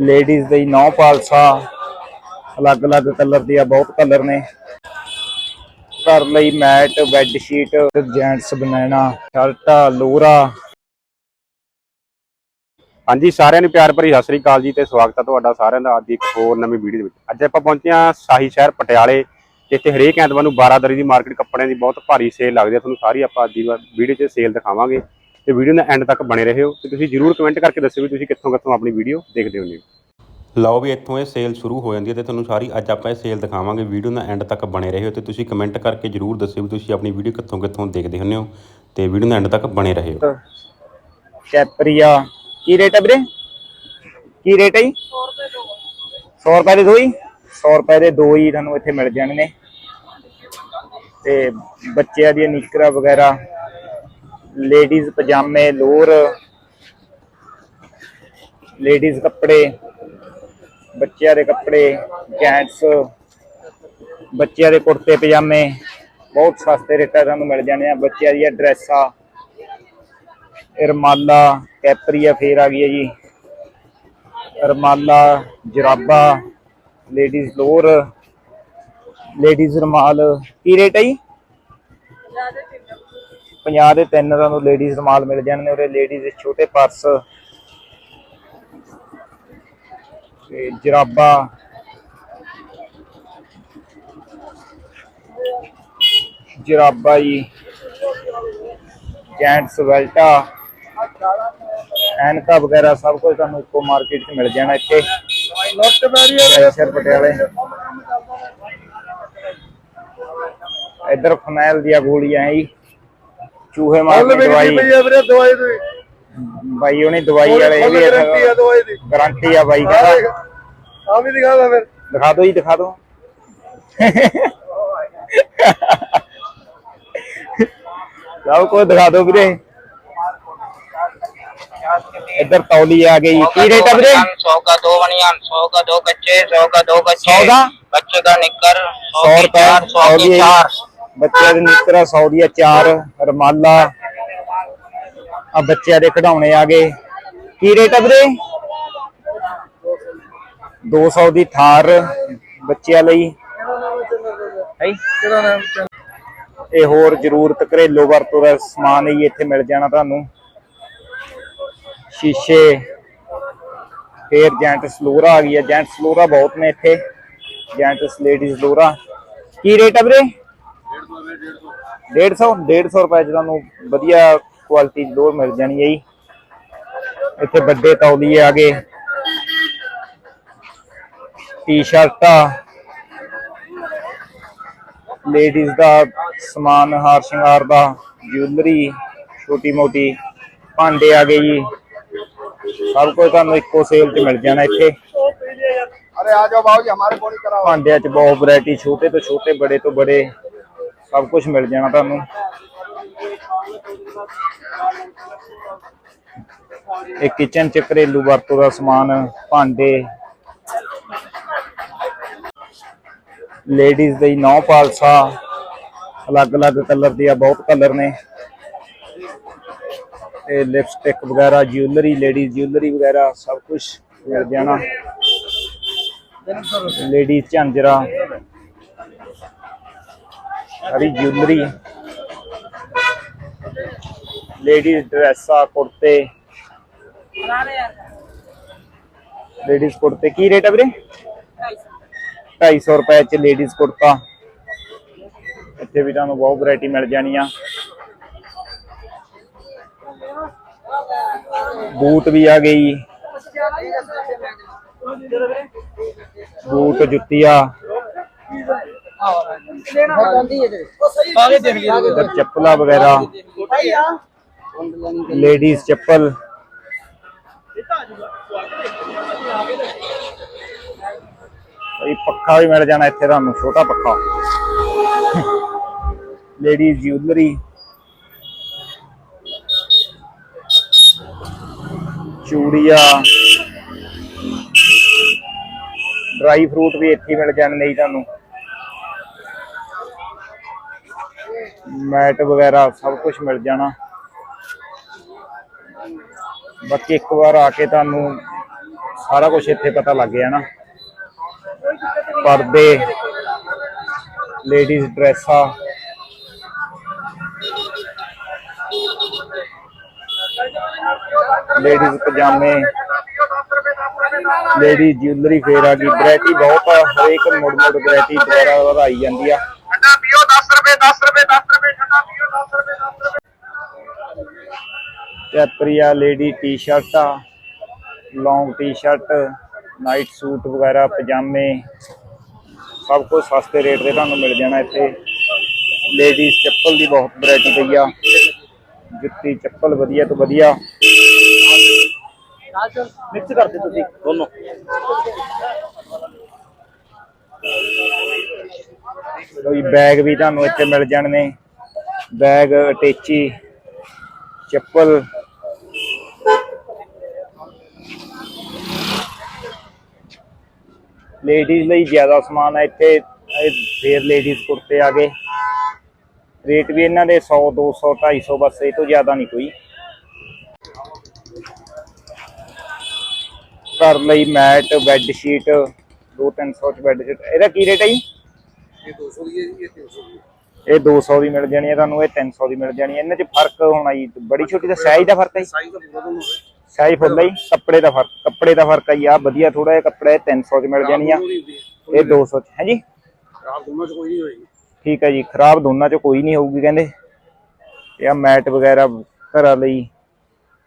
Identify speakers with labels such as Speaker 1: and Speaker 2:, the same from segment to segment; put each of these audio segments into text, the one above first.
Speaker 1: Ladies ਦੇ ਨੌ ਪਾਲਸਾ, ਅਲੱਗ-ਅਲੱਗ ਕਲਰ ਦੀਆਂ ਬਹੁਤ ਕਲਰ ਨੇ। ਘਰ ਲਈ ਮੈਟ ਬੈੱਡ ਸ਼ੀਟ ਜੈਂਟਸ ਬਨਾਨਾ ਸ਼ਰਟਾਂ, ਲੋਰਾ।
Speaker 2: ਹਾਂਜੀ, ਸਾਰਿਆਂ ਨੂੰ ਪਿਆਰ ਭਰੀ ਸਤਿ ਸ੍ਰੀ ਅਕਾਲ ਜੀ ਤੇ ਸਵਾਗਤ ਹੈ ਤੁਹਾਡਾ ਸਾਰਿਆਂ ਦਾ ਅੱਜ ਦੀ ਇੱਕ ਹੋਰ ਨਵੀਂ ਵੀਡੀਓ ਦੇ ਵਿੱਚ। ਅੱਜ ਆਪਾਂ ਪਹੁੰਚੇ ਹਾਂ ਸਾਹੀ ਸ਼ਹਿਰ ਪਟਿਆਲੇ, ਜਿੱਥੇ ਹਰੇਕ ਐਤਵਾਰ ਨੂੰ 12 ਦਰੀ ਦੀ ਮਾਰਕੀਟ ਕੱਪੜਿਆਂ ਦੀ ਬਹੁਤ ਭਾਰੀ ਸੇਲ ਲੱਗਦੀ ਹੈ ਤੁਹਾਨੂੰ ਸਾਰੀ ਆਪਾਂ ਅੱਜ ਦੀ ਵੀਡੀਓ 'ਚ ਸੇਲ ਦਿਖਾਵਾਂਗੇ। ਤੇ ਵੀਡੀਓ ਦੇ ਐਂਡ ਤੱਕ ਬਣੇ ਰਹੋ ਤੇ ਤੁਸੀਂ ਜਰੂਰ ਕਮੈਂਟ ਕਰਕੇ ਦੱਸਿਓ ਵੀ ਤੁਸੀਂ ਕਿੱਥੋਂ ਕਿੱਥੋਂ ਆਪਣੀ ਵੀਡੀਓ ਦੇਖਦੇ ਹੋ ਲਓ ਵੀ ਇੱਥੋਂ ਇਹ ਸੇਲ ਸ਼ੁਰੂ ਹੋ ਜਾਂਦੀ ਹੈ ਤੇ ਤੁਹਾਨੂੰ ਸਾਰੀ ਅੱਜ ਆਪਾਂ ਇਹ ਸੇਲ ਦਿਖਾਵਾਂਗੇ ਵੀਡੀਓ ਦਾ ਐਂਡ ਤੱਕ ਬਣੇ ਰਹੋ ਤੇ ਤੁਸੀਂ ਕਮੈਂਟ ਕਰਕੇ ਜਰੂਰ ਦੱਸਿਓ ਵੀ ਤੁਸੀਂ ਆਪਣੀ ਵੀਡੀਓ ਕਿੱਥੋਂ ਕਿੱਥੋਂ ਦੇਖਦੇ ਹੁੰਦੇ ਹੋ ਤੇ ਵੀਡੀਓ ਦਾ ਐਂਡ ਤੱਕ ਬਣੇ ਰਹੋ।
Speaker 1: ਕੈਪਰੀਆ ਕੀ ਰੇਟ ਹੈ ਵੀਰੇ? ਕੀ ਰੇਟ ਹੈ ਜੀ? 100 ਰੁਪਏ ਦੇ ਦੋ ਹੀ 100 ਰੁਪਏ ਦੇ ਦੋ ਹੀ ਤੁਹਾਨੂੰ ਇੱਥੇ ਮਿਲ ਜਾਣਗੇ। ਤੇ ਬੱਚਿਆਂ ਦੀਆਂ ਨਿਕਰਾਂ ਵਗੈਰਾ ਲੇਡੀਜ਼ ਪਜਾਮੇ ਲੋਰ ਲੇਡੀਜ਼ ਕੱਪੜੇ, ਬੱਚਿਆਂ ਦੇ ਕੱਪੜੇ, ਜੈਂਟਸ, ਬੱਚਿਆਂ ਦੇ ਕੁੜਤੇ, ਪਜਾਮੇ, ਬਹੁਤ ਸਸਤੇ ਰੇਟਾਂ ਤੁਹਾਨੂੰ ਮਿਲ ਜਾਣੇ ਆ। ਬੱਚਿਆਂ ਦੀਆਂ ਡਰੈਸਾਂ, ਰਮਾਲਾ, ਕੈਪਰੀਆ ਫੇਰ ਆ ਗਈ ਹੈ ਜੀ। ਰਮਾਲਾ, ਜਰਾਬਾ, ਲੇਡੀਜ਼ ਲੋਅਰ, ਲੇਡੀਜ਼ ਰਮਾਲ। ਕੀ ਰੇਟ ਹੈ ਜੀ? 50 ਦੇ ਤਿੰਨ ਤੁਹਾਨੂੰ ਲੇਡੀਜ਼ ਰਮਾਲ ਮਿਲ ਜਾਣਗੇ ਉਰੇ ਲੇਡੀਜ਼ ਦੇ ਛੋਟੇ ਪਰਸ ਤੇ ਜਰਾਬਾ। ਜਰਾਬਾ ਜੀ। ਜੈਂਟਸ ਵੈਲਟਾ ਐਨਕਾ ਵਗੈਰਾ ਸਭ ਕੁਝ ਤੁਹਾਨੂੰ ਇੱਕੋ ਮਾਰਕੀਟ 'ਚ ਮਿਲ ਜਾਣਾ ਇੱਥੇ। ਸ਼ਹਿਰ ਪਟਿਆਲੇ। ਇੱਧਰ ਫਨੈਲ ਦੀਆਂ ਗੋਲੀਆਂ ਹੈ ਜੀ। ਚੂਹੇ ਮਾਰਨ ਦੀ ਦਵਾਈ
Speaker 3: ਦਵਾਈ ਦੀ
Speaker 1: ਬਾਈ ਉਹਨੇ ਦਵਾਈ ਵਾਲੇ ਇਹ ਵੀ
Speaker 3: ਗਾਰੰਟੀ ਆ ਦਵਾਈ ਦੀ
Speaker 1: ਗਾਰੰਟੀ ਆ ਬਾਈ ਕਹਿੰਦਾ
Speaker 3: ਆ ਵੀ ਦਿਖਾਦਾ ਫਿਰ
Speaker 1: ਦਿਖਾ ਦਿਓ ਜੀ ਦਿਖਾ ਦਿਓ ਸਭ ਕੁਝ ਦਿਖਾ ਦਿਓ ਵੀਰੇ ਇੱਧਰ ਤੌਲੀ ਆ ਗਈ ਕੀ ਰੇਟ ਆ ਵੀਰੇ
Speaker 4: सौ का दो बनियान सौ का दो कच्चे सौ का दो कच्चे
Speaker 1: सौ का?
Speaker 4: बच्चे का निक्कर सौ
Speaker 1: 100
Speaker 4: की
Speaker 1: ਰੁਪਏ
Speaker 4: चार सौ की
Speaker 1: ਤੌਲੀ
Speaker 4: चार
Speaker 1: ਬੱਚਿਆਂ ਦੇ ਨਿੱਕਰਾਂ 100 ਦੀਆਂ ਚਾਰ ਰਮਾਲਾ। ਆ ਬੱਚਿਆਂ ਦੇ ਖਿਡੌਣੇ ਆ ਗਏ। ਕੀ ਰੇਟ ਆ ਵੀਰੇ? 200 ਦੀ ਥਾਰ ਬੱਚਿਆਂ ਲਈ। ਹੈ ਇਹ ਹੋਰ ਜ਼ਰੂਰਤ ਘਰੇਲੂ ਵਰਤੋਂ ਦਾ ਸਮਾਨ ਹੀ ਇੱਥੇ ਮਿਲ ਜਾਣਾ ਤੁਹਾਨੂੰ। ਸ਼ੀਸ਼ੇ। ਫੇਰ ਜੈਂਟਸ ਲੋਰਾ ਆ ਗਈ ਹੈ ਜੈਂਟਸ ਲੋਰਾ ਬਹੁਤ ਨੇ ਇੱਥੇ। ਜੈਂਟਸ ਲੇਡੀਜ਼ ਲੋਰਾ ਕੀ ਰੇਟ ਆ ਵੀਰੇ? 150 150 ਰੁਪਏ ਚ ਤੁਹਾਨੂੰ ਵਧੀਆ ਕੁਆਲਿਟੀ ਦੀ ਡੋਰ ਮਿਲ ਜਾਣੀ ਹੈ ਜੀ। ਇੱਥੇ ਵੱਡੇ ਤੌਲੀਏ ਆ ਗਏ। ਟੀ-ਸ਼ਰਟਾਂ ਲੇਡੀਜ਼ ਹਾਰ ਸ਼ਿੰਗਾਰ ਦਾ ਜਿਊਲਰੀ ਛੋਟੀ ਮੋਟੀ ਭਾਂਡੇ ਆ ਗਏ ਜੀ। ਸਭ ਕੁਝ ਤੁਹਾਨੂੰ ਇੱਕੋ ਸੇਲ ਤੇ ਮਿਲ ਜਾਣਾ ਇੱਥੇ।
Speaker 3: ਅਰੇ ਆ ਜਾਓ ਬਾਬੂ ਜੀ ਹਮਾਰੇ ਕੋਲ ਹੀ ਕਰਾਓ।
Speaker 1: ਭਾਂਡਿਆਂ 'ਚ ਬਹੁਤ ਵੈਰਾਈਟੀ ਛੋਟੇ ਤੋਂ ਛੋਟੇ ਬੜੇ ਤੋਂ ਬੜੇ। ਸਭ ਕੁਝ ਮਿਲ ਜਾਣਾ ਤੁਹਾਨੂੰ। ਇਹ ਕਿਚਨ 'ਚ ਘਰੇਲੂ ਵਰਤੋਂ ਦਾ ਸਮਾਨ, ਭਾਂਡੇ। ਲੇਡੀਜ਼ ਦੇ ਨੌ ਪਾਲਸਾ, ਅਲੱਗ-ਅਲੱਗ ਕਲਰ ਦੀਆਂ ਬਹੁਤ ਕਲਰ ਨੇ। ਤੇ ਲਿਪਸਟਿਕ ਵਗੈਰਾ ਜਿਊਲਰੀ ਲੇਡੀਜ਼ ਜਿਊਲਰੀ ਵਗੈਰਾ, ਸਭ ਕੁਝ ਮਿਲ ਜਾਣਾ। ਲੇਡੀਜ਼ ਝਾਂਜਰਾ। ਸਾਰੀ ਜਿਊਲਰੀ ਲੇਡੀਜ਼ ਡਰੈਸਾਂ ਕੁੜਤੇ। ਲੇਡੀਜ਼ ਕੁੜਤੇ। ਕੀ ਰੇਟ ਹੈ ਵੀਰੇ? 250 ਰੁਪਏ ਚ ਲੇਡੀਜ਼ ਕੁੜਤਾ। ਇੱਥੇ ਵੀ ਤੁਹਾਨੂੰ ਬਹੁਤ ਵੈਰਾਈਟੀ ਮਿਲ ਜਾਣੀ ਆ ਬੂਟ ਵੀ ਆ ਗਈ। ਬੂਟ ਜੁੱਤੀਆਂ। ਇੱਧਰ ਚੱਪਲਾਂ ਵਗੈਰਾ। ਲੇਡੀਜ਼ ਚੱਪਲ। ਇਹ ਪੱਖਾ ਵੀ ਮਿਲ ਜਾਣਾ ਇੱਥੇ ਤੁਹਾਨੂੰ, ਛੋਟਾ ਪੱਖਾ। ਲੇਡੀਜ਼ ਜਿਊਲਰੀ ਚੂੜੀਆਂ। ਡਰਾਈ ਫਰੂਟ ਵੀ ਇੱਥੇ ਮਿਲ ਜਾਣਗੇ ਜੀ ਤੁਹਾਨੂੰ। ਮੈਟ ਵਗੈਰਾ ਸਭ ਕੁਝ ਮਿਲ ਜਾਣਾ। ਬਾਕੀ ਇੱਕ ਵਾਰ ਆ ਕੇ ਤੁਹਾਨੂੰ ਸਾਰਾ ਕੁਝ ਇੱਥੇ ਪਤਾ ਲੱਗ ਜਾਣਾ ਪਰਦੇ ਲੇਡੀਜ਼ ਡਰੈਸਾਂ। ਲੇਡੀਜ਼ ਪਜਾਮੇ। ਲੇਡੀ ਜਿਊਲਰੀ ਫੇਰ ਆ ਗਈ। ਵੈਰਾਈਟੀ ਬਹੁਤ ਆ, ਹਰੇਕ ਮੁੜ ਮੁੜ ਵੈਰਾਈਟੀ ਵਗੈਰਾ ਵਧਾਈ ਜਾਂਦੀ ਆ।
Speaker 3: ਠੰਡਾ ਪੀਓ 10 ਰੁਪਏ 10 ਰੁਪਏ 10 ਰੁਪਏ ਠੰਡਾ ਪੀਓ 10 ਰੁਪਏ 10 ਰੁਪਏ।
Speaker 1: ਕੈਪਰੀਆ ਲੇਡੀ ਟੀ-ਸ਼ਰਟਾਂ ਲੌਂਗ ਟੀ-ਸ਼ਰਟ ਨਾਈਟ ਸੂਟ ਵਗੈਰਾ ਪਜਾਮੇ ਸਭ ਕੁਝ ਸਸਤੇ ਰੇਟ ਤੇ ਤੁਹਾਨੂੰ ਮਿਲ ਜਾਣਾ ਇੱਥੇ। ਲੇਡੀਜ਼ ਚੱਪਲ ਦੀ ਬਹੁਤ ਵੈਰਾਈਟੀ ਪਈ ਆ। ਜੁੱਤੀ ਚੱਪਲ ਵਧੀਆ ਤੋਂ ਵਧੀਆ। ਮਿਕਸ ਕਰਦੇ ਤੁਸੀਂ ਦੋਨੋਂ। ਕੋਈ ਬੈਗ ਵੀ ਤੁਹਾਨੂੰ ਇੱਥੇ ਮਿਲ ਜਾਣਗੇ। ਬੈਗ ਅਟੈਚੀ ਚੱਪਲ। ਲੇਡੀਜ਼ ਲਈ ਜ਼ਿਆਦਾ ਸਮਾਨ ਹੈ ਇੱਥੇ ਫੇਰ ਲੇਡੀਜ਼ ਕੁਰਤੇ ਆ ਗਏ। ਰੇਟ ਵੀ ਇਹਨਾਂ ਦੇ 100 200 250 ਬਸ, ਇਹ ਤੋਂ ਜ਼ਿਆਦਾ ਨਹੀਂ ਕੋਈ। ਘਰ ਲਈ ਮੈਟ ਬੈੱਡ ਸ਼ੀਟ 2-300 ਚ ਬੈੱਡ ਸ਼ੀਟ ਇਹਦਾ ਕੀ ਰੇਟ ਹੈ ਜੀ? ਇਹ 200 ਦੀ ਮਿਲ ਜਾਣੀ ਹੈ ਤੁਹਾਨੂੰ ਇਹ 300 ਦੀ ਮਿਲ ਜਾਣੀ ਹੈ। ਇਹਨਾਂ 'ਚ ਫ਼ਰਕ ਹੋਣਾ ਜੀ ਬੜੀ ਛੋਟੀ ਦਾ ਸਾਈਜ਼ ਦਾ ਫ਼ਰਕ ਹੈ ਸਾਈਜ਼ ਫੁੱਲ ਹੈ ਕੱਪੜੇ ਦਾ ਫ਼ਰਕ ਕੱਪੜੇ ਦਾ ਫ਼ਰਕ ਹੈ ਆ ਵਧੀਆ ਥੋੜਾ ਜਿਹਾ ਕੱਪੜਾ ਹੈ 300 ਦੀ ਮਿਲ ਜਾਣੀ ਆ। ਇਹ 200 ਚ ਹੈ ਜੀ?
Speaker 3: ਖਰਾਬ ਦੋਨਾਂ 'ਚ ਕੋਈ ਨਹੀਂ ਹੋਏਗੀ।
Speaker 1: ਠੀਕ ਹੈ ਜੀ ਖਰਾਬ ਦੋਨਾਂ 'ਚ ਕੋਈ ਨਹੀਂ ਹੋਊਗੀ ਕਹਿੰਦੇ। ਇਹ ਆ ਮੈਟ ਵਗੈਰਾ ਘਰਾਂ ਲਈ।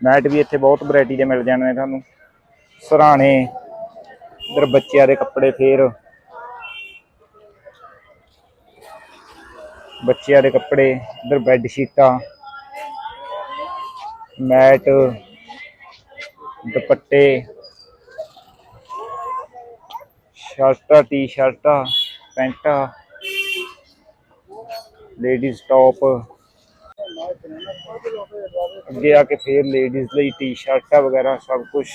Speaker 1: ਮੈਟ ਵੀ ਇੱਥੇ ਬਹੁਤ ਵੈਰਾਈਟੀ ਦੇ ਮਿਲ ਜਾਣੇ ਤੁਹਾਨੂੰ। ਸਰਾਣੇ ਇਧਰ ਬੱਚਿਆਂ ਦੇ ਕੱਪੜੇ ਫੇਰ। ਬੱਚਿਆਂ ਦੇ ਕੱਪੜੇ, ਇਧਰ ਬੈੱਡ ਸ਼ੀਟਾਂ ਮੈਟ, ਦੁਪੱਟੇ, ਸ਼ਰਟਾਂ, ਟੀ-ਸ਼ਰਟਾਂ, ਪੈਂਟਾਂ ਲੇਡੀਜ਼ ਟੌਪ ਅੱਗੇ ਆ ਕੇ ਫੇਰ ਲੇਡੀਜ਼ ਲਈ ਟੀ-ਸ਼ਰਟਾਂ ਵਗੈਰਾ ਸਭ ਕੁਝ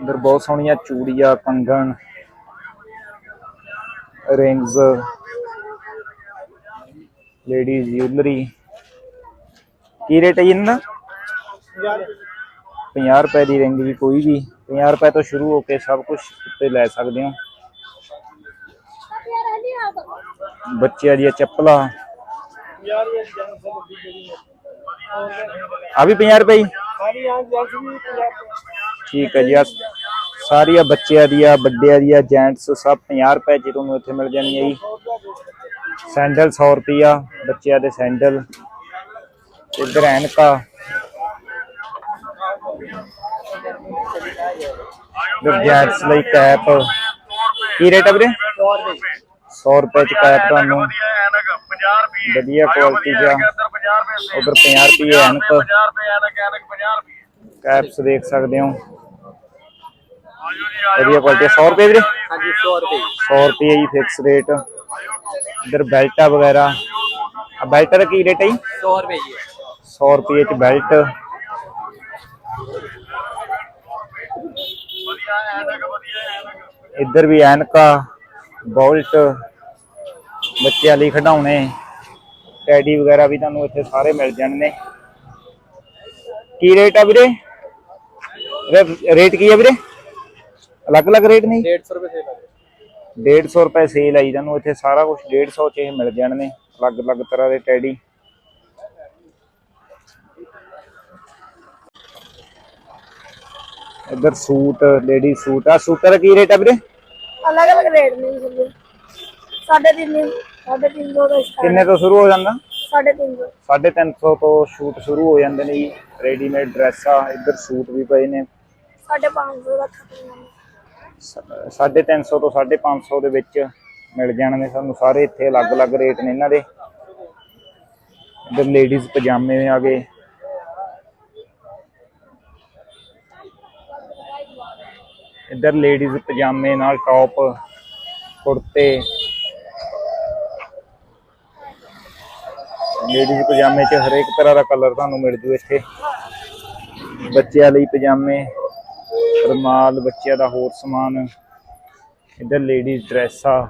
Speaker 1: ਅੰਦਰ ਬਹੁਤ ਸੋਹਣੀਆਂ ਚੂੜੀਆਂ, ਕੰਗਣ, ਰਿੰਗਸ। ਲੇਡੀਜ਼ ਜਿਊਲਰੀ ਕੀ ਰੇਟ ਹੈ ਇਹਨਾਂ ਦਾ? 50 ਰੁਪਏ ਦੀ ਰਿੰਗ ਵੀ ਕੋਈ ਵੀ। 50 ਰੁਪਏ ਤੋਂ ਸ਼ੁਰੂ ਹੋ ਕੇ ਸਭ ਕੁਝ ਉੱਤੇ ਲੈ ਸਕਦੇ ਹੋ। ਬੱਚਿਆਂ ਦੀਆਂ ਚੱਪਲਾਂ। ਆ ਵੀ 50 ਰੁਪਏ ਠੀਕ ਹੈ ਜੀ, ਆਹ ਸਾਰੀਆਂ ਬੱਚਿਆਂ ਦੀਆਂ, ਵੱਡਿਆਂ ਦੀਆਂ ਜੈਂਟਸ ਸਭ 50 ਰੁਪਏ ਚ ਤੁਹਾਨੂੰ ਇੱਥੇ ਮਿਲ ਜਾਣਗੀਆਂ ਜੀ। ਸੈਂਡਲ 100 ਰੁਪਿਆ ਬੱਚਿਆਂ ਦੇ ਸੈਂਡਲ ਤੇ ਰੈਨਕਾ ਗੈਟਸ ਲਈ ਕੈਪ। ਕੀ ਰੇਟ ਆ ਵੀਰੇ? 100 ਰੁਪਏ ਚ ਕੈਪ ਤੁਹਾਨੂੰ। ਵਧੀਆ ਕੁਆਲਿਟੀ ਦਾ ਉਧਰ 50 ਰੁਪਏ ਐਨਕ। ਕੈਪਸ ਦੇਖ ਸਕਦੇ ਹੋ। ਵਧੀਆ ਕੁਆਲਿਟੀ 100 ਰੁਪਏ ਵੀਰੇ?
Speaker 3: ਹਾਂਜੀ 100 ਰੁਪਏ।
Speaker 1: 100 ਰੁਪਏ ਜੀ ਫਿਕਸ ਰੇਟ ਇਧਰ ਬੈਲਟਾ ਵਗੈਰਾ ਆ ਬੈਲਟ ਦਾ ਕੀ ਰੇਟ ਹੈ ਜੀ
Speaker 3: 100 रुपए ही है
Speaker 1: 100 ਰੁਪਏ ਚ ਬੈਲਟ
Speaker 3: बढ़िया ऐनक बढ़िया ऐनक
Speaker 1: ਇੱਧਰ ਵੀ ਐਨਕਾ ਬੋਲਟ ਬੱਚਿਆਂ ਲਈ ਖਿਡੌਣੇ ਟੈਡੀ ਵਗੈਰਾ ਵੀ ਤੁਹਾਨੂੰ ਇੱਥੇ ਸਾਰੇ ਮਿਲ ਜਾਣਗੇ ਕੀ ਰੇਟ ਆ ਵੀਰੇ ਰੇ- ਰੇਟ ਕੀ ਆ ਵੀਰੇ ਅਲੱਗ-ਅਲੱਗ ਰੇਟ ਨਹੀਂ
Speaker 3: 150 रुपए से लगे
Speaker 1: 150 ਰੁਪਏ ਸੇਲ ਆਈ ਤੁਹਾਨੂੰ ਇੱਥੇ ਸਾਰਾ ਕੁਝ 150 ਚ ਇਹ ਮਿਲ ਜਾਣ ਨੇ ਅਲੱਗ-ਅਲੱਗ ਤਰ੍ਹਾਂ ਦੇ ਟੈਡੀ ਇਧਰ ਸੂਟ ਲੇਡੀ ਸੂਟ ਆ ਸੂਟਾਂ ਕੀ ਰੇਟ ਆ ਵੀਰੇ?
Speaker 5: ਅਲੱਗ-ਅਲੱਗ ਰੇਟ ਨੇ ਜੀ ਸਾਡੇ 300 ਸਾਡੇ 300 ਦਾ
Speaker 1: ਕਿੰਨੇ ਤੋਂ ਸ਼ੁਰੂ ਹੋ ਜਾਂਦਾ?
Speaker 5: 350
Speaker 1: 350 ਤੋਂ ਸ਼ੂਟ ਸ਼ੁਰੂ ਹੋ ਜਾਂਦੇ ਨੇ ਜੀ। ਰੈਡੀਮੇਡ ਡਰੈਸਾਂ ਇੱਧਰ ਸੂਟ ਵੀ ਪਏ ਨੇ।
Speaker 5: 550 ਦਾ
Speaker 1: ਖਤਮ 350 ਤੋਂ 550 ਦੇ ਵਿੱਚ ਮਿਲ ਜਾਣਗੇ ਸਾਨੂੰ ਸਾਰੇ ਇੱਥੇ ਅਲੱਗ-ਅਲੱਗ ਰੇਟ ਨੇ ਇਹਨਾਂ ਦੇ। ਇੱਧਰ ਲੇਡੀਜ਼ ਪਜਾਮੇ ਆ ਗਏ। ਇੱਧਰ ਲੇਡੀਜ਼ ਪਜਾਮੇ ਨਾਲ ਟੌਪ ਕੁੜਤੇ। ਲੇਡੀਜ਼ ਪਜਾਮੇ 'ਚ ਹਰੇਕ ਤਰ੍ਹਾਂ ਦਾ ਕਲਰ ਤੁਹਾਨੂੰ ਮਿਲ ਜੂ ਇੱਥੇ। ਬੱਚਿਆਂ ਲਈ ਪਜਾਮੇ। ਰਮਾਲ, ਬੱਚਿਆਂ ਦਾ ਹੋਰ ਸਮਾਨ, ਇੱਧਰ ਲੇਡੀਜ਼ ਡਰੈਸਾਂ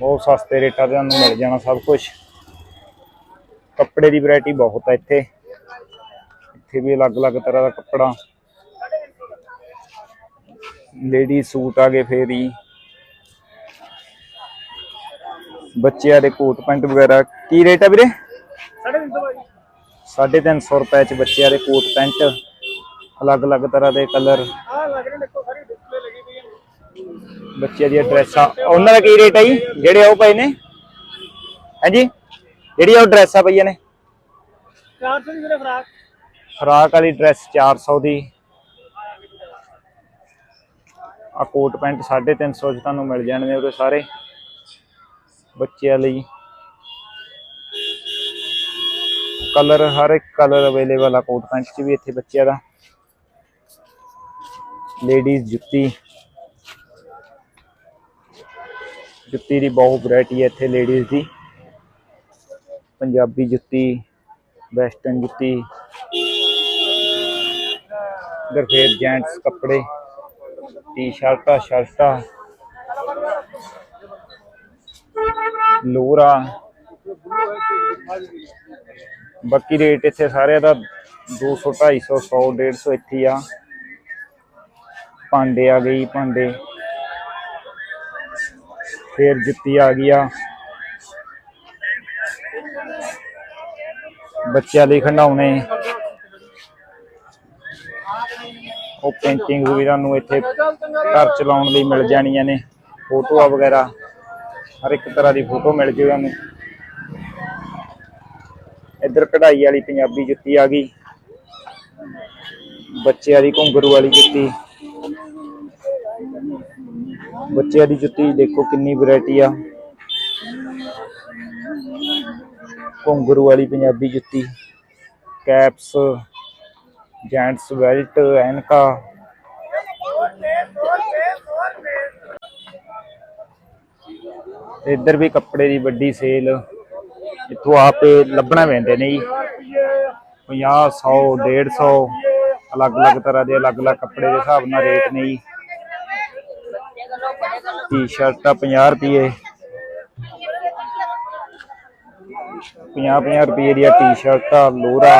Speaker 1: ਬਹੁਤ ਸਸਤੇ ਰੇਟਾਂ ਤੇ ਤੁਹਾਨੂੰ ਮਿਲ ਜਾਣਾ ਸਭ ਕੁਝ ਕੱਪੜੇ ਦੀ ਵੈਰਾਈਟੀ ਬਹੁਤ ਹੈ ਇੱਥੇ। ਇੱਥੇ ਵੀ ਅਲੱਗ-ਅਲੱਗ ਤਰ੍ਹਾਂ ਦਾ ਕੱਪੜਾ। ਲੇਡੀ ਸੂਟ ਆ ਗਏ ਫੇਰ ਹੀ। ਬੱਚਿਆਂ ਦੇ ਕੋਟ ਪੈਂਟ ਵਗੈਰਾ। ਕੀ ਰੇਟ ਹੈ ਵੀਰੇ? 350 ਰੁਪਏ ਚ ਬੱਚਿਆਂ ਦੇ ਕੋਟ, ਪੈਂਟ, ਅਲੱਗ-ਅਲੱਗ ਤਰ੍ਹਾਂ ਦੇ ਕਲਰ। ਬੱਚਿਆਂ ਦੀਆਂ ਡਰੈਸਾਂ। ਉਹਨਾਂ ਦਾ ਕੀ ਰੇਟ ਹੈ ਜੀ? ਜਿਹੜੇ ਉਹ ਪਏ ਨੇ। ਹਾਂਜੀ? ਜਿਹੜੀ ਉਹ ਡਰੈਸਾਂ ਪਈਆਂ ਨੇ।
Speaker 3: 400 ਦੀ ਮੇਰੇ ਫਰਾਕ
Speaker 1: ਫਰਾਕ ਵਾਲੀ ਡਰੈਸ 400 ਦੀ। ਆ ਕੋਟ, ਪੈਂਟ 350 ਚ ਤੁਹਾਨੂੰ ਮਿਲ ਜਾਣਗੇ ਉਹਦੇ ਸਾਰੇ ਬੱਚਿਆਂ ਲਈ। ਕਲਰ ਹਰ ਇੱਕ ਕਲਰ ਅਵੇਲੇਬਲ ਆ ਕੋਟ ਪੈਂਟ ਚ ਵੀ ਇੱਥੇ ਬੱਚਿਆਂ ਦਾ। ਲੇਡੀਜ਼ ਜੁੱਤੀ। ਜੁੱਤੀ ਦੀ ਬਹੁਤ ਵੈਰਾਈਟੀ ਹੈ ਇੱਥੇ ਲੇਡੀਜ਼ ਦੀ। ਪੰਜਾਬੀ ਜੁੱਤੀ ਵੈਸਟਰਨ ਜੁੱਤੀ। ਇਧਰ ਫੇਰ ਜੈਂਟਸ ਕੱਪੜੇ ਟੀ-ਸ਼ਰਟਾਂ ਸ਼ਰਟਾਂ ਲੋਰਾ। ਬਾਕੀ ਰੇਟ ਇੱਥੇ ਸਾਰਿਆਂ ਦਾ 200 250 100 150 ਇੱਥੇ ਆ। ਭਾਂਡੇ ਆ ਗਈ ਭਾਂਡੇ। ਫੇਰ ਜੁੱਤੀ ਆ ਗਈ ਆ। ਬੱਚਿਆਂ ਲਈ ਖਿਡੌਣੇ। ਉਹ ਪੇਂਟਿੰਗ ਵੀ ਤੁਹਾਨੂੰ ਇੱਥੇ ਘਰ ਚਲਾਉਣ ਲਈ ਮਿਲ ਜਾਣੀਆਂ ਨੇ। ਫੋਟੋਆਂ ਵਗੈਰਾ, ਹਰ ਇੱਕ ਤਰ੍ਹਾਂ ਦੀ ਫੋਟੋ ਮਿਲ ਜੂ ਤੁਹਾਨੂੰ। ਇੱਧਰ ਕਢਾਈ ਵਾਲੀ ਪੰਜਾਬੀ ਜੁੱਤੀ ਆ ਗਈ। ਬੱਚਿਆਂ ਦੀ ਘੁੰਗਰੂ ਵਾਲੀ ਜੁੱਤੀ। ਬੱਚਿਆਂ ਦੀ ਜੁੱਤੀ ਦੇਖੋ ਕਿੰਨੀ ਵੈਰਾਈਟੀ ਆ। ਘੁੰਗਰੂ ਵਾਲੀ ਪੰਜਾਬੀ ਜੁੱਤੀ। ਕੈਪਸ ਜੈਂਟਸ ਬੈਲਟ ਐਨਕਾ। ਇੱਧਰ ਵੀ ਕੱਪੜੇ ਦੀ ਵੱਡੀ ਸੇਲ ਇੱਥੋਂ ਆਪੇ ਲੱਭਣਾ ਪੈਂਦੇ ਨੇ ਜੀ। 50 100 150 ਅਲੱਗ-ਅਲੱਗ ਤਰ੍ਹਾਂ ਦੇ, ਅਲੱਗ-ਅਲੱਗ ਕੱਪੜੇ ਦੇ ਹਿਸਾਬ ਨਾਲ ਰੇਟ ਨੇ ਜੀ। ਟੀ-ਸ਼ਰਟਾਂ 50 ਰੁਪਏ। 50-50 ਰੁਪਏ ਦੀਆਂ ਟੀ-ਸ਼ਰਟਾਂ ਲੋਰਾ।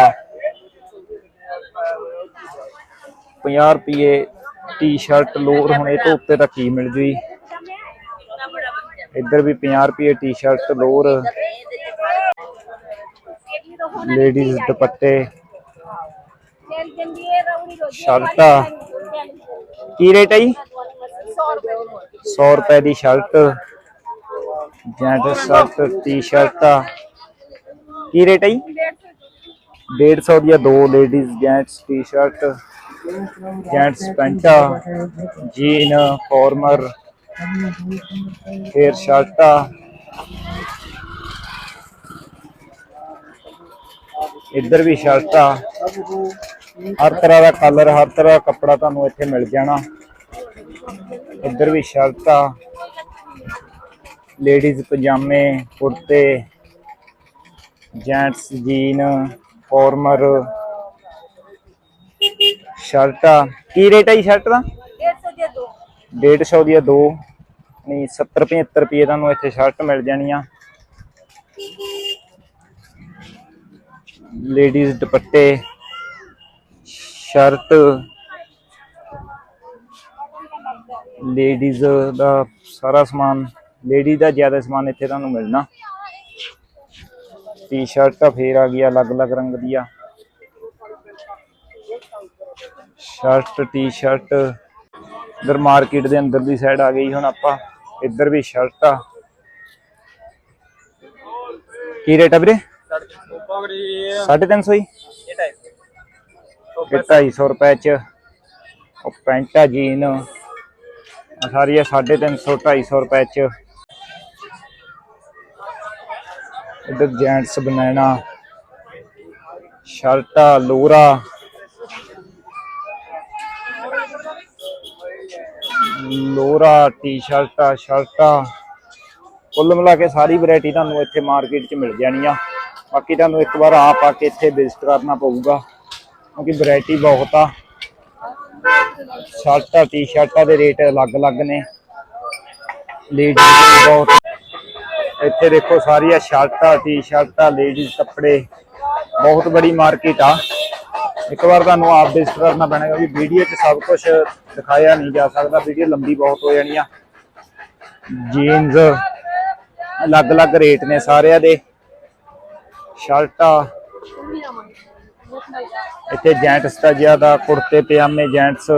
Speaker 1: 50 ਰੁਪਏ ਟੀ-ਸ਼ਰਟ ਲੋਰ ਹੁਣ ਇਹ ਤੋਂ ਉੱਤੇ ਤਾਂ ਕੀ ਮਿਲ ਜੂ ਇੱਧਰ ਵੀ 50 ਰੁਪਏ ਟੀ-ਸ਼ਰਟ ਲੋਰ। ਲੇਡੀਜ਼ ਦੁਪੱਟੇ। ਸ਼ਰਟਾਂ। ਕੀ ਰੇਟ ਹੈ ਜੀ? 100 ਰੁਪਏ ਦੀ। ਸ਼ਰਟ। ਜੈਂਟ ਸ਼ਰਟ ਟੀ-ਸ਼ਰਟਾਂ ਕੀ ਰੇਟ ਹੈ ਜੀ? 150 ਦੀਆਂ ਦੋ ਲੇਡੀਜ਼ ਜੈਂਟਸ ਟੀ-ਸ਼ਰਟ ਜੈਂਟਸ ਪੈਂਟਾਂ ਜੀਨ ਫਾਰਮਰ ਫੇਰ ਸ਼ਰਟਾਂ ਇੱਧਰ ਵੀ ਸ਼ਰਟਾਂ ਹਰ ਤਰ੍ਹਾਂ ਦਾ ਕਲਰ ਹਰ ਤਰ੍ਹਾਂ ਦਾ ਕੱਪੜਾ ਤੁਹਾਨੂੰ ਇੱਥੇ ਮਿਲ ਜਾਣਾ। ਇੱਧਰ ਵੀ ਸ਼ਰਟਾਂ ਲੇਡੀਜ਼ ਪਜਾਮੇ, ਕੁੜਤੇ ਜੈਂਟਸ ਜੀਨ ਫਾਰਮਰ ਸ਼ਰਟਾਂ ਕੀ ਰੇਟ ਹੈ ਜੀ ਸ਼ਰਟ ਦਾ? 150 ਦੀਆਂ ਦੋ। ਨਹੀਂ 70 75 ਰੁਪਏ ਤੁਹਾਨੂੰ ਇੱਥੇ ਸ਼ਰਟ ਮਿਲ ਜਾਣੀਆਂ। ਲੇਡੀਜ਼ ਦੁਪੱਟੇ, ਸ਼ਰਟ, ਲੇਡੀਜ਼ ਦਾ ਸਾਰਾ ਸਮਾਨ, ਲੇਡੀ ਦਾ ਜ਼ਿਆਦਾ ਸਮਾਨ ਇੱਥੇ ਤੁਹਾਨੂੰ ਮਿਲਣਾ। ਟੀ-ਸ਼ਰਟ ਫੇਰ ਆ ਗਈ, ਅਲੱਗ-ਅਲੱਗ ਰੰਗ ਦੀਆਂ ਸ਼ਰਟ ਟੀ-ਸ਼ਰਟ ਇਧਰ ਮਾਰਕੀਟ ਦੇ ਅੰਦਰ ਦੀ ਸਾਈਡ ਆ ਗਈ ਹੁਣ ਆਪਾਂ। ਇੱਧਰ ਵੀ ਸ਼ਰਟ ਆ। ਕੀ ਰੇਟ ਆ ਵੀਰੇ? 350 ਹੀ ਇਹ 250 ਰੁਪਏ ਚ ਉਹ ਪੈਂਟ ਆ, ਜੀਨ। ਆ ਸਾਰੀ ਆ 350 250 ਰੁਪਏ ਚ। ਇੱਧਰ ਜੈਂਟਸ ਬਨਾਨਾ ਸ਼ਰਟਾਂ ਲੋਰਾ। ਲੋਰਾ, ਟੀ-ਸ਼ਰਟਾਂ ਸ਼ਰਟਾਂ। ਕੁੱਲ ਮਿਲਾ ਕੇ ਸਾਰੀ ਵੈਰਾਈਟੀ ਤੁਹਾਨੂੰ ਇੱਥੇ ਮਾਰਕੀਟ 'ਚ ਮਿਲ ਜਾਣੀ ਆ ਬਾਕੀ ਤੁਹਾਨੂੰ ਇੱਕ ਵਾਰ ਆਪ ਆ ਕੇ ਇੱਥੇ ਵਿਜ਼ਿਟ ਕਰਨਾ ਪਊਗਾ। ਕਿਉਂਕਿ ਵੈਰਾਈਟੀ ਬਹੁਤ ਆ। ਸ਼ਰਟਾਂ ਟੀ-ਸ਼ਰਟਾਂ ਦੇ ਰੇਟ ਅਲੱਗ-ਅਲੱਗ ਨੇ। ਲੇਡੀਜ਼ ਬਹੁਤ ਇੱਥੇ ਦੇਖੋ ਸਾਰੀਆਂ ਸ਼ਰਟਾਂ ਟੀ-ਸ਼ਰਟਾਂ ਲੇਡੀਜ਼ ਕੱਪੜੇ। ਬਹੁਤ ਬੜੀ ਮਾਰਕੀਟ ਆ। ਇੱਕ ਵਾਰ ਤੁਹਾਨੂੰ ਆਪ ਵਿਜ਼ਿਟ ਕਰਨਾ ਪੈਣਾ, ਕਿਉਂਕਿ ਵੀਡੀਓ 'ਚ ਸਭ ਕੁਝ ਦਿਖਾਇਆ ਨਹੀਂ ਜਾ ਸਕਦਾ। ਵੀਡੀਓ ਲੰਬੀ ਬਹੁਤ ਹੋ ਜਾਣੀ ਆ। ਜੀਨਸ ਅਲੱਗ-ਅਲੱਗ ਰੇਟ ਨੇ ਸਾਰਿਆਂ ਦੇ। ਸ਼ਰਟਾਂ। ਇੱਥੇ ਜੈਂਟਸ ਦਾ ਜ਼ਿਆਦਾ, ਕੁੜਤੇ, ਪਜਾਮੇ ਜੈਂਟਸ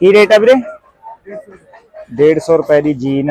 Speaker 1: ਕੀ ਰੇਟ ਆ ਵੀਰੇ? 150 ਰੁਪਏ ਦੀ ਜੀਨ।